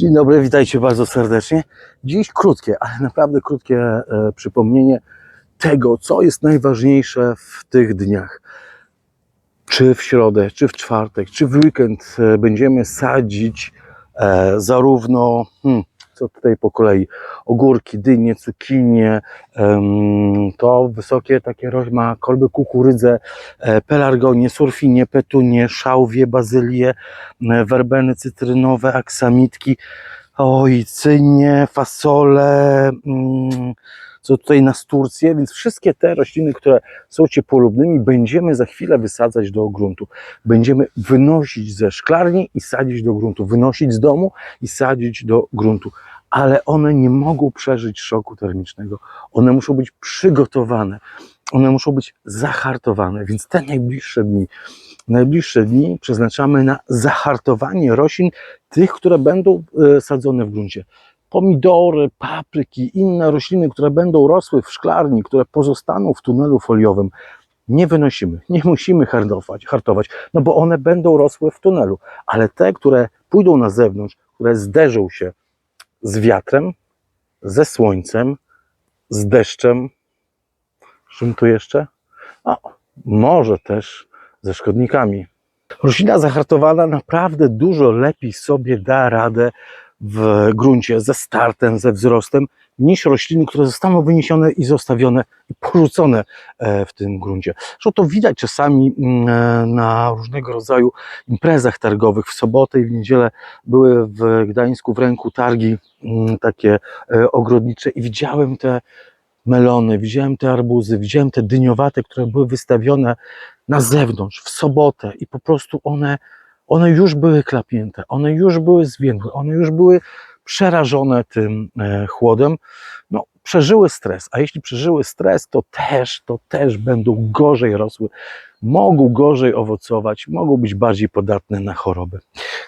Dzień dobry, witajcie bardzo serdecznie. Dziś krótkie, ale naprawdę krótkie e, przypomnienie tego, co jest najważniejsze w tych dniach. Czy w środę, czy w czwartek, czy w weekend e, będziemy sadzić e, zarówno, hmm, co tutaj po kolei, ogórki, dynie, cukinie, to wysokie takie roś- ma kolby kukurydzę, e, pelargonie, surfinie, petunie, szałwie, bazylie, e, werbeny cytrynowe, aksamitki, oj, cynie, fasole, mm, co tutaj nas Turcję, więc wszystkie te rośliny, które są ciepłolubnymi, będziemy za chwilę wysadzać do gruntu. Będziemy wynosić ze szklarni i sadzić do gruntu, wynosić z domu i sadzić do gruntu. Ale one nie mogą przeżyć szoku termicznego. One muszą być przygotowane. One muszą być zahartowane, więc te najbliższe dni, najbliższe dni przeznaczamy na zahartowanie roślin, tych, które będą e, sadzone w gruncie. Pomidory, papryki, inne rośliny, które będą rosły w szklarni, które pozostaną w tunelu foliowym, nie wynosimy, nie musimy hartować, hartować, no bo one będą rosły w tunelu, ale te, które pójdą na zewnątrz, które zderzą się z wiatrem, ze słońcem, z deszczem, czym tu jeszcze? A, może też ze szkodnikami. Roślina zahartowana naprawdę dużo lepiej sobie da radę w gruncie ze startem, ze wzrostem, niż rośliny, które zostaną wyniesione i zostawione i porzucone e, w tym gruncie. Zresztą to widać czasami mm, e, na różnego rodzaju imprezach targowych. W sobotę i w niedzielę były w Gdańsku w ręku targi mm, takie e, ogrodnicze i widziałem te melony, widziałem te arbuzy, widziałem te dyniowate, które były wystawione na zewnątrz w sobotę i po prostu one, one już były klapnięte, one już były zwiędłe, one już były przerażone tym e, chłodem. No, przeżyły stres, a jeśli przeżyły stres, to też, to też będą gorzej rosły, mogą gorzej owocować, mogą być bardziej podatne na choroby.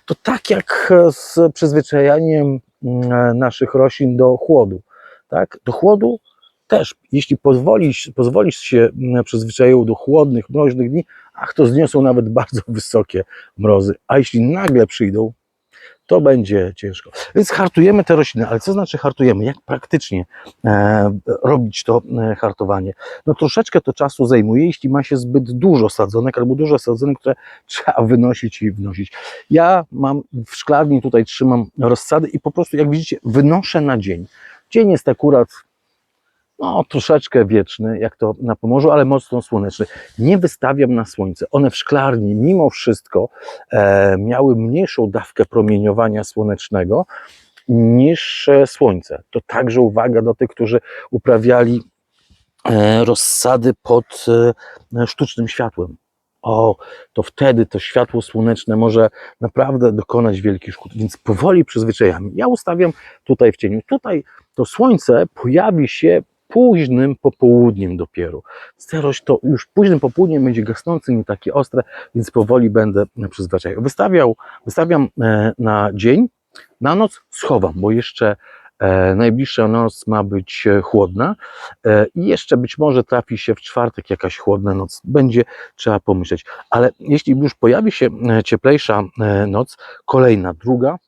To tak jak z przyzwyczajaniem mm, e, naszych roślin do chłodu. Tak? Do chłodu też, jeśli pozwolisz, pozwolisz się mm, przyzwyczają do chłodnych, mroźnych dni, ach, to zniosą nawet bardzo wysokie mrozy. A jeśli nagle przyjdą, to będzie ciężko. Więc hartujemy te rośliny, ale co znaczy hartujemy? Jak praktycznie e, robić to e, hartowanie? No troszeczkę to czasu zajmuje, jeśli ma się zbyt dużo sadzonek albo dużo sadzonek, które trzeba wynosić i wnosić. Ja mam w szklarni tutaj trzymam rozsady i po prostu jak widzicie wynoszę na dzień. Dzień jest akurat no, troszeczkę wieczny, jak to na Pomorzu, ale mocno słoneczny. Nie wystawiam na słońce. One w szklarni, mimo wszystko, e, miały mniejszą dawkę promieniowania słonecznego niż e, słońce. To także uwaga do tych, którzy uprawiali e, rozsady pod e, sztucznym światłem. O, to wtedy to światło słoneczne może naprawdę dokonać wielkich szkód, więc powoli przyzwyczajamy. Ja ustawiam tutaj w cieniu. Tutaj to słońce pojawi się późnym popołudniem dopiero. Starość to już późnym popołudniem będzie gasnące, nie takie ostre, więc powoli będę przyzwyczajał. Wystawiał, wystawiam e, na dzień, na noc schowam, bo jeszcze e, najbliższa noc ma być e, chłodna i jeszcze być może trafi się w czwartek jakaś chłodna noc. Będzie trzeba pomyśleć. Ale jeśli już pojawi się cieplejsza noc, kolejna, druga,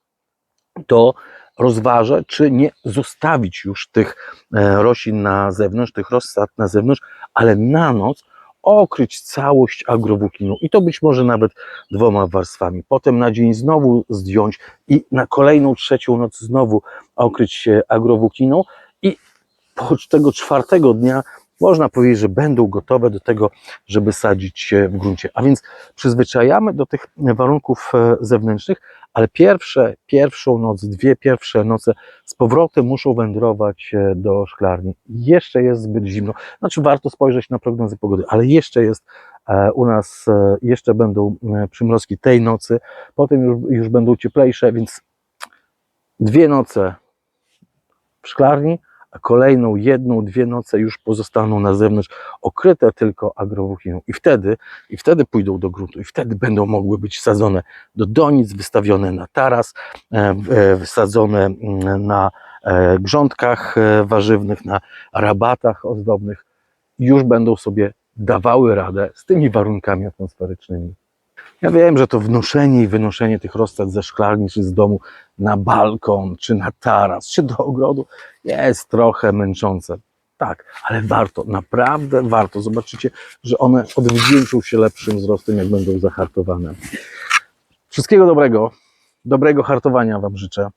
to rozważę, czy nie zostawić już tych e, roślin na zewnątrz, tych rozsad na zewnątrz, ale na noc okryć całość agrowłókniną i to być może nawet dwoma warstwami. Potem na dzień znowu zdjąć i na kolejną, trzecią noc znowu okryć się agrowłókniną i po tego czwartego dnia można powiedzieć, że będą gotowe do tego, żeby sadzić w gruncie. A więc przyzwyczajamy do tych warunków e, zewnętrznych, ale pierwsze, pierwszą noc, dwie pierwsze noce z powrotem muszą wędrować e, do szklarni. Jeszcze jest zbyt zimno. Znaczy warto spojrzeć na prognozy pogody, ale jeszcze jest e, u nas, jeszcze będą przymrozki tej nocy, potem już, już będą cieplejsze, więc dwie noce w szklarni, kolejną jedną, dwie noce już pozostaną na zewnątrz, okryte tylko agrowłókniną. I wtedy, I wtedy pójdą do gruntu, i wtedy będą mogły być sadzone do donic, wystawione na taras, e, e, wysadzone mm, na e, grządkach warzywnych, na rabatach ozdobnych. Już będą sobie dawały radę z tymi warunkami atmosferycznymi. Ja wiem, że to wnoszenie i wynoszenie tych rozsad ze szklarni, czy z domu na balkon, czy na taras, czy do ogrodu jest trochę męczące. Tak, ale warto, naprawdę warto. Zobaczycie, że one odwdzięczą się lepszym wzrostem, jak będą zahartowane. Wszystkiego dobrego, dobrego hartowania Wam życzę.